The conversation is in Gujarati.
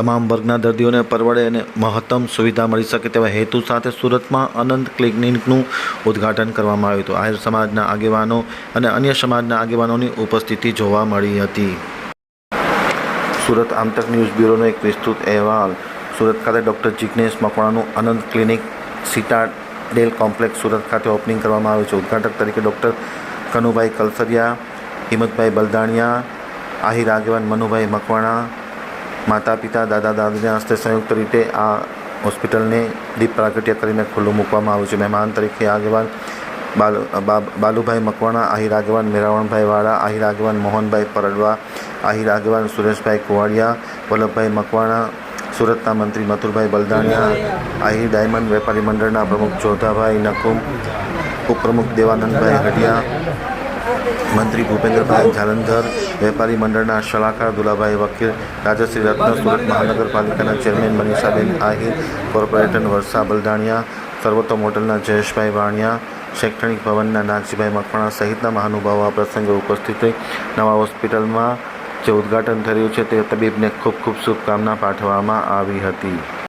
તમામ વર્ગના દર્દીઓને પરવડે અને મહત્તમ સુવિધા મળી શકે તેવા હેતુ સાથે સુરતમાં અનંત ક્લિનિકનું ઉદ્ઘાટન કરવામાં આવ્યું હતું. આહિર સમાજના આગેવાનો અને અન્ય સમાજના આગેવાનોની ઉપસ્થિતિ જોવા મળી હતી. સુરત આમતક ન્યૂઝ બ્યુરોનો એક વિસ્તૃત અહેવાલ. સુરત ખાતે doctor Jignesh મકવાણાનું Anant clinic Citadel complex Surat ખાતે ઓપનિંગ કરવામાં આવ્યું છે. ઉદ્ઘાટક તરીકે ડૉક્ટર કનુભાઈ કલસરિયા, હિંમતભાઈ બલદાણિયા, આહિર આગેવાન મનુભાઈ મકવાણા માતા પિતા દાદા, દાદીના હસ્તે સંયુક્ત રીતે આ હોસ્પિટલને દીપ પ્રાગટ્ય કરીને ખુલ્લું મૂકવામાં આવ્યું છે. મહેમાન તરીકે આગેવાન બાલુ બાલુભાઈ મકવાણા, આહિર આગેવાન મેરાવણભાઈ વાળા, આહિર આગેવાન મોહનભાઈ પરડવા, આહિર આગેવાન સુરેશભાઈ કુવાડિયા, વલ્લભભાઈ મકવાણા, સુરતના મંત્રી મથુરભાઈ બલદાણિયા, આહિર ડાયમંડ વેપારી મંડળના પ્રમુખ જોધાભાઈ નકુમ, ઉપપ્રમુખ દેવાનંદભાઈ હડિયા મંત્રી ભૂપેન્દ્રભાઈ જાલંધર, વેપારી મંડળના સલાહકાર દુલાભાઈ વકીલ રાજશ્રી રત્ન સુરત મહાનગરપાલિકાના ચેરમેન મનીષાબેન આહિર, કોર્પોરેટર વર્ષા બલદાણિયા સર્વોત્તમ હોટલના જયેશભાઈ વાણિયા, શૈક્ષણિક ભવનના નાગજીભાઈ મકવાણા સહિતના મહાનુભાવો આ પ્રસંગે ઉપસ્થિત રહી. નવા હોસ્પિટલમાં જે ઉદ્ઘાટન થયું છે તે તબીબને ખૂબ ખૂબ શુભકામના પાઠવવામાં આવી હતી.